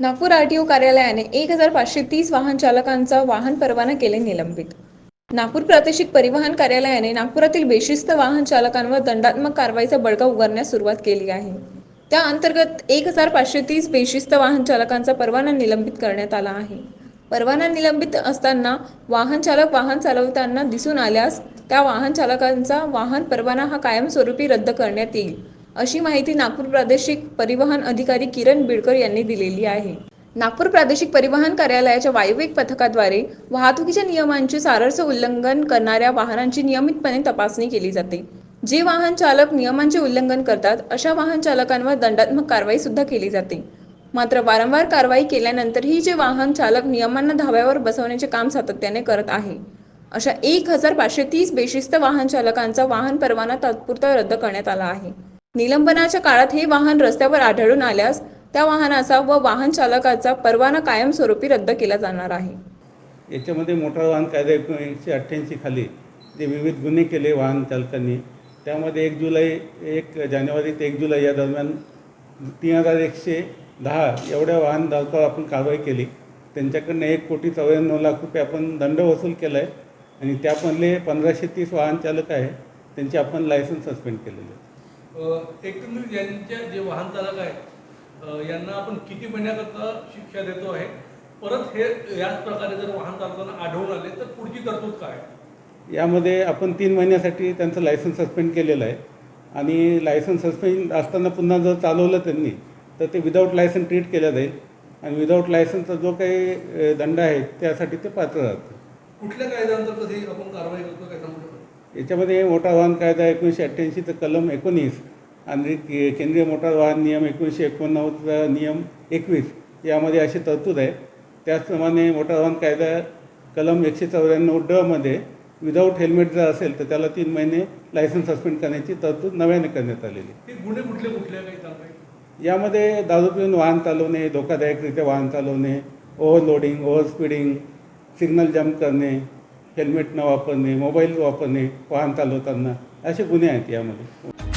Nagpur RTO कार्यालयाने एक हजार पाचशे तीस वाहन चालकांचा वाहन परवाना केले निलंबित. नागपूर प्रादेशिक परिवहन कार्यालयाने नागपुरातील बेशिस्त वाहन चालकांवर दंडात्मक कारवाईचा बडगा उगारण्यास सुरुवात केली आहे. त्या अंतर्गत एक हजार पाचशे तीस बेशिस्त वाहन चालकांचा परवाना निलंबित करण्यात आला आहे. परवाना निलंबित असताना वाहन चालक वाहन चालवताना दिसून आल्यास त्या वाहन चालकांचा वाहन परवाना हा कायमस्वरूपी रद्द करण्यात येईल. अशी माहिती नागपूर प्रादेशिक परिवहन अधिकारी किरण बिडकर यांनी दिलेली आहे. नागपूर प्रादेशिक परिवहन कार्यालयाच्या वायुवेग पथकाद्वारे वाहतुकीच्या नियमांचे सारस उल्लंघन करणाऱ्या वाहनांची नियमितपणे तपासणी केली जाते. जे वाहन चालक नियमांचे उल्लंघन करतात अशा वाहन चालकांवर दंडात्मक कारवाई सुद्धा केली जाते. मात्र वारंवार कारवाई केल्यानंतरही जे वाहन चालक नियमांना धाव्यावर बसवण्याचे काम सातत्याने करत आहे. अशा एक हजार पाचशे तीस बेशिस्त वाहन चालकांचा वाहन परवाना तात्पुरता रद्द करण्यात आला आहे. निलंबनाच्या काळात हे वाहन रस्त्यावर आढळून आल्यास त्या वाहनाचा व वाहन चालकाचा परवाना कायमस्वरूपी रद्द केला जाणार आहे. याच्यामध्ये मोटार वाहन कायदा एकोणीसशे अठ्ठ्याऐंशी खाली जे विविध गुन्हे केले वाहन चालकांनी त्यामध्ये एक जुलै एक जानेवारी ते एक जुलै या दरम्यान तीन हजार एकशे दहा एवढ्या वाहन धावकावर आपण कारवाई केली. त्यांच्याकडनं एक कोटी चौऱ्याण्णव लाख रुपये आपण दंड वसूल केला आहे आणि त्यामधले पंधराशे तीस वाहन चालक आहे त्यांचे आपण लायसन्स सस्पेंड केलेले आहे. एकंदरीत यांच्या जे वाहन चालक आहेत यांना आपण किती महिन्याकरता शिक्षा देतो आहे? परत हे याच प्रकारे जर वाहन चालकांना आढळून आले तर पुढची तरतूद काय? यामध्ये आपण तीन महिन्यासाठी त्यांचं लायसन्स सस्पेंड केलेलं आहे. आणि लायसन्स सस्पेंड असताना पुन्हा जर चालवलं त्यांनी तर ते विदाऊट लायसन ट्रीट केलं जाईल. आणि विदाऊट लायसनचा जो काही दंड आहे त्यासाठी ते पात्र राहतं कुठल्या कायद्याअंतर्गत ही आपण कारवाई करतो काय सांगू याच्यामध्ये मोटार वाहन कायदा एकोणीसशे अठ्ठ्याऐंशीचं कलम एकोणीस आणि के- केंद्रीय मोटार वाहन नियम एकोणीसशे एकोणनव्वदचा नियम एकवीस यामध्ये अशी तरतूद आहे. त्याचप्रमाणे मोटार वाहन कायदा कलम एकशे चौऱ्याण्णव डमध्ये विदाऊट हेल्मेट जर असेल तर त्याला तीन महिने लायसन्स सस्पेंड करण्याची तरतूद नव्याने करण्यात आलेली गुन्हे कुठले कुठले काही यामध्ये दारू पिऊन वाहन चालवणे धोकादायकरित्या वाहन चालवणे overloading over speeding signal jump करणे हेल्मेट न वापरणे मोबाईल वापरणे वाहन चालवताना असे गुन्हे आहेत यामध्ये.